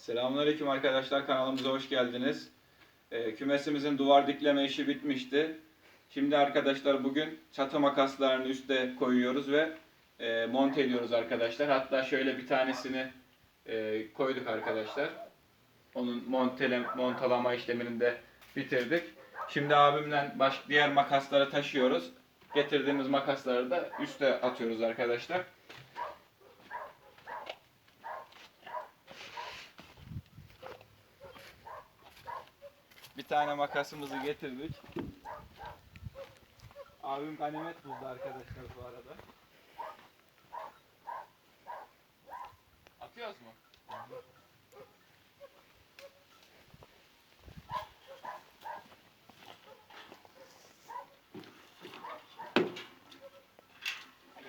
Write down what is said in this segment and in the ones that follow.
Selamünaleyküm arkadaşlar kanalımıza hoş geldiniz. Ee, kümesimizin duvar dikleme işi bitmişti. Şimdi arkadaşlar bugün çatı makaslarını üste koyuyoruz ve e, monte ediyoruz arkadaşlar. Hatta şöyle bir tanesini e, koyduk arkadaşlar. Onun montele, montalama işlemini de bitirdik. Şimdi abimle baş, diğer makasları taşıyoruz. Getirdiğimiz makasları da üste atıyoruz arkadaşlar. Bir tane makasımızı getirdik. Abim ganimet buldu arkadaşlar bu arada. Atıyoruz mu?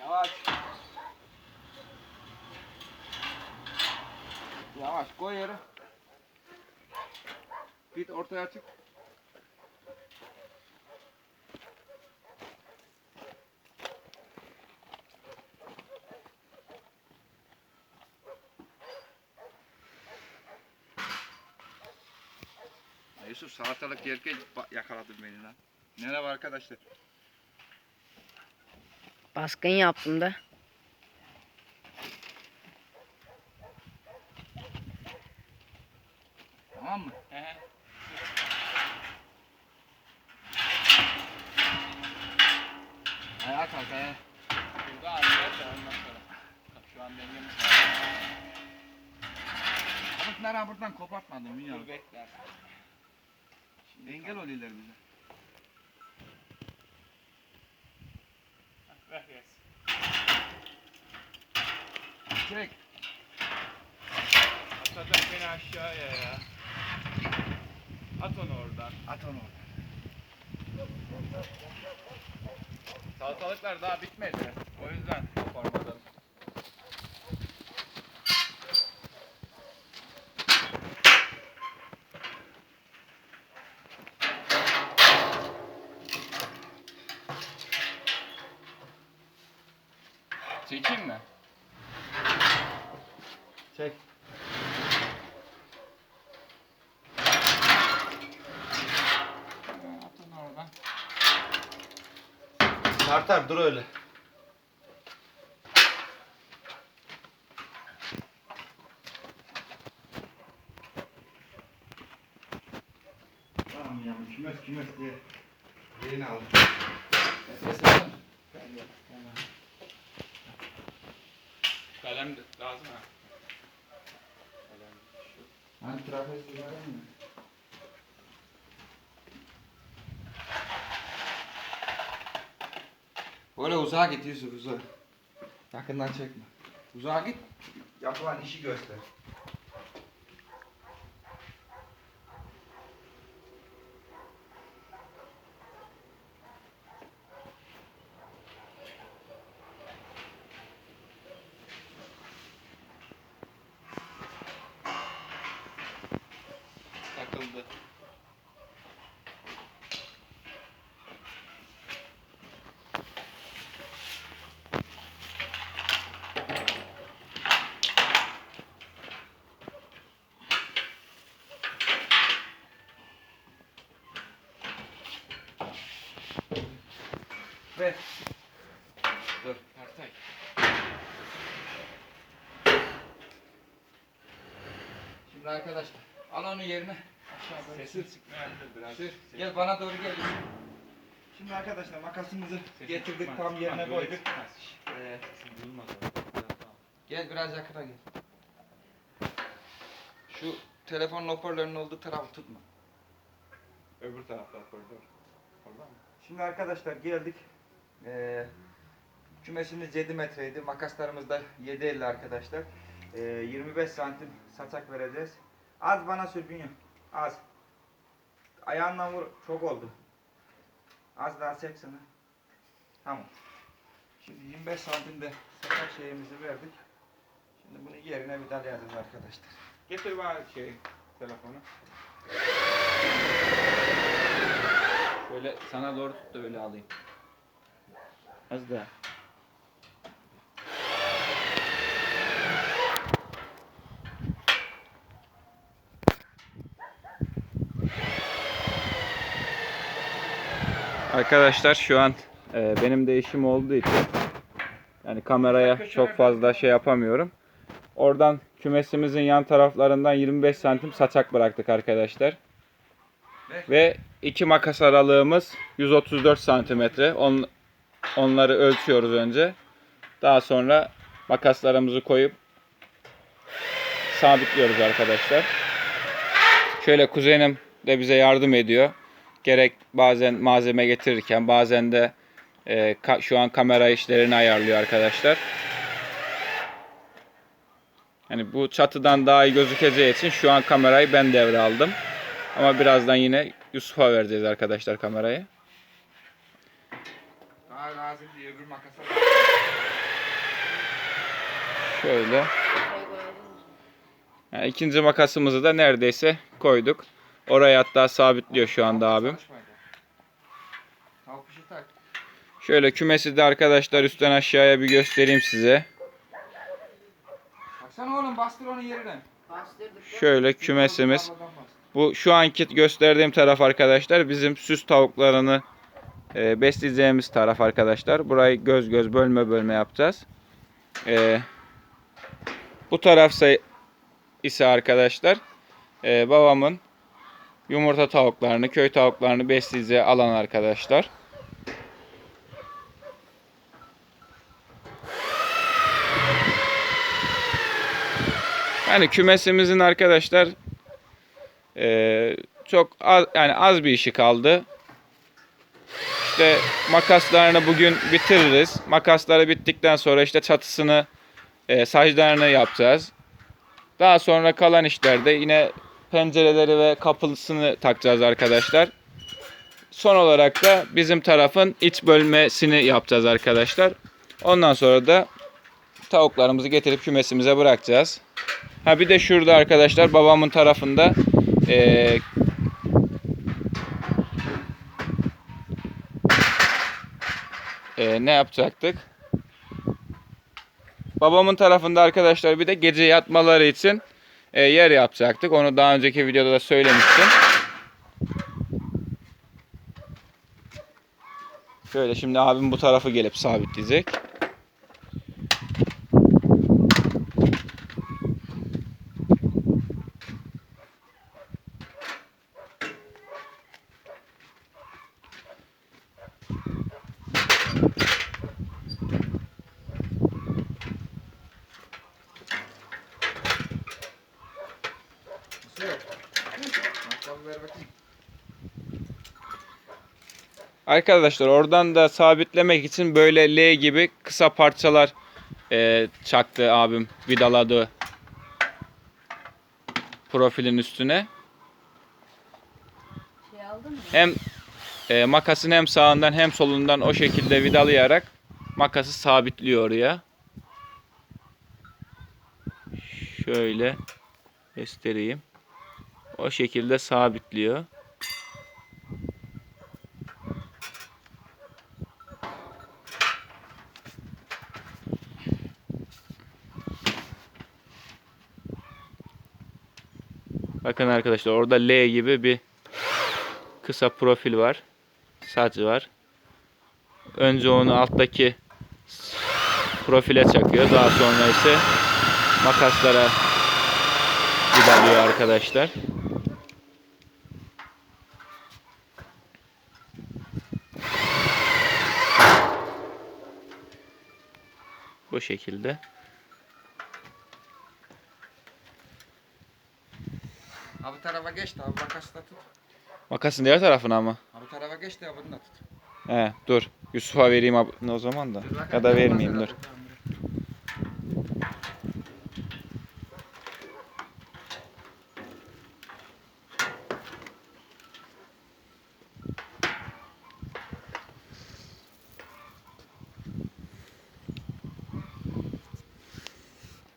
Yavaş. Yavaş koy yere. Git ortaya çık. Yusuf salatalık yerken yakaladın beni lan. Merhaba arkadaşlar. Baskın yaptım da. Tamam mı? Ayağa kalk ayağa. Burada anlayacağız da ondan sonra. Bak şu an dengemiz Ama nereye buradan kopartmadın Dur ya. bekle. Engel oluyorlar bize. Ver yes. Çek. Atacak beni aşağıya ya. At onu oradan. At onu orada. Salatalıklar daha bitmedi. O yüzden koparmadım. Çekeyim mi? Çek. At onu oradan. Tartar dur öyle. Tamam ya kümes kümes diye. Yerini al. Kalem lazım ha. Kalem şu. Hani trapez var mı? Böyle uzağa git Yusuf uzağa. Yakından çekme. Uzağa git. Yapılan işi göster. Şimdi arkadaşlar al onu yerine. Aşağı doğru. Sesi çıkmayabilir biraz. Sür. Gel bana doğru gel. Şimdi arkadaşlar makasımızı getirdik tam yerine koyduk. Ee, gel biraz yakına gel. Şu telefonun hoparlörünün olduğu tarafı tutma. Öbür tarafta koridor. Orada mı? Şimdi arkadaşlar geldik. Ee, kümesimiz 7 metreydi. Makaslarımız da 7.50 arkadaşlar. Ee, 25 santim saçak vereceğiz. Az bana sür Bünyo. Az. Ayağından vur. Çok oldu. Az daha çek sana. Tamam. Şimdi 25 santimde saçak şeyimizi verdik. Şimdi bunu yerine bir dalayacağız arkadaşlar. Getir bana şey telefonu. Şöyle sana doğru tut da öyle alayım. Az daha. Arkadaşlar şu an e, benim de işim olduğu için yani kameraya çok fazla şey yapamıyorum. Oradan kümesimizin yan taraflarından 25 santim saçak bıraktık arkadaşlar. Ve iki makas aralığımız 134 santimetre. On, onları ölçüyoruz önce. Daha sonra makaslarımızı koyup sabitliyoruz arkadaşlar. Şöyle kuzenim de bize yardım ediyor. Gerek bazen malzeme getirirken bazen de e, ka- şu an kamera işlerini ayarlıyor arkadaşlar. Hani bu çatıdan daha iyi gözükeceği için şu an kamerayı ben devraldım. Ama birazdan yine Yusuf'a vereceğiz arkadaşlar kamerayı. Daha lazım diye öbür makasa Şöyle. Yani ikinci makasımızı da neredeyse koyduk. Oraya hatta sabitliyor şu anda abim. Şöyle kümesi de arkadaşlar üstten aşağıya bir göstereyim size. Baksana oğlum bastır onun yerine. Şöyle kümesimiz. Bu şu anki gösterdiğim taraf arkadaşlar bizim süs tavuklarını e, besleyeceğimiz taraf arkadaşlar. Burayı göz göz bölme bölme yapacağız. E, bu tarafsa ise arkadaşlar e, babamın yumurta tavuklarını, köy tavuklarını besleyeceği alan arkadaşlar. Yani kümesimizin arkadaşlar ee, çok az yani az bir işi kaldı. İşte makaslarını bugün bitiririz. Makasları bittikten sonra işte çatısını, e, saclarını yapacağız. Daha sonra kalan işlerde yine pencereleri ve kapısını takacağız arkadaşlar. Son olarak da bizim tarafın iç bölmesini yapacağız arkadaşlar. Ondan sonra da tavuklarımızı getirip kümesimize bırakacağız. Ha bir de şurada arkadaşlar babamın tarafında ee, ee, ne yapacaktık? Babamın tarafında arkadaşlar bir de gece yatmaları için e, yer yapacaktık. Onu daha önceki videoda da söylemiştim. Şöyle şimdi abim bu tarafı gelip sabitleyecek. Nasıl yok? Matkabı ver bakayım. Arkadaşlar oradan da sabitlemek için böyle L gibi kısa parçalar e, çaktı abim vidaladı profilin üstüne. Şey aldın mı? Hem e, makasın hem sağından hem solundan o şekilde vidalayarak makası sabitliyor oraya. Şöyle göstereyim. O şekilde sabitliyor. Bakın arkadaşlar orada L gibi bir kısa profil var. Saç var. Önce onu alttaki profile çakıyor. Daha sonra ise makaslara vidalıyor arkadaşlar. Bu şekilde. Ha bu tarafa geç de abi makası da tut. Makasın diğer tarafına ama. Ha bu tarafa geç de bunu da tut. He dur. Yusuf'a vereyim ab- o zaman da. Dur Ya da vermeyeyim dur.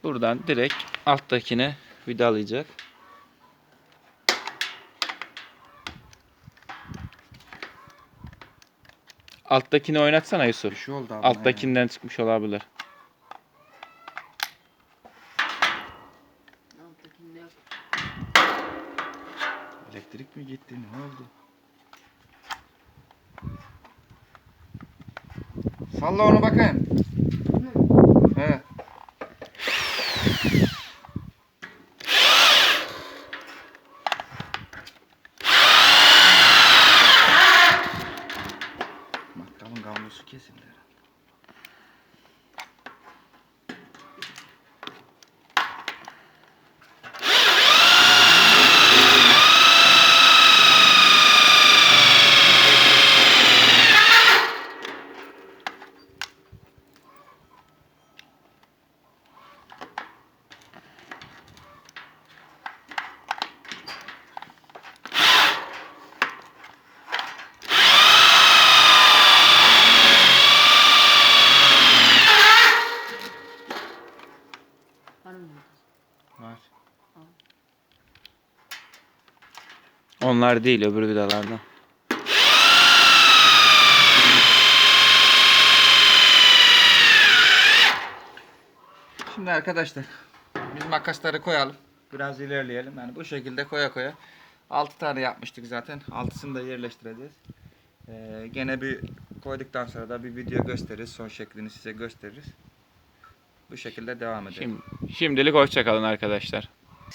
Buradan direkt alttakine vidalayacak. Alttakini oynatsana Bir Yusuf. şey oldu abi. Alttakinden çıkmış olabilir. Elektrik mi gitti? Ne oldu? Salla onu bakayım. Onlar değil öbür vidalardan. Şimdi arkadaşlar biz makasları koyalım. Biraz ilerleyelim. Yani bu şekilde koya koya. 6 tane yapmıştık zaten. 6'sını da yerleştireceğiz. Ee, gene bir koyduktan sonra da bir video gösteririz. Son şeklini size gösteririz. Bu şekilde devam edelim. Şimdi, şimdilik hoşçakalın arkadaşlar.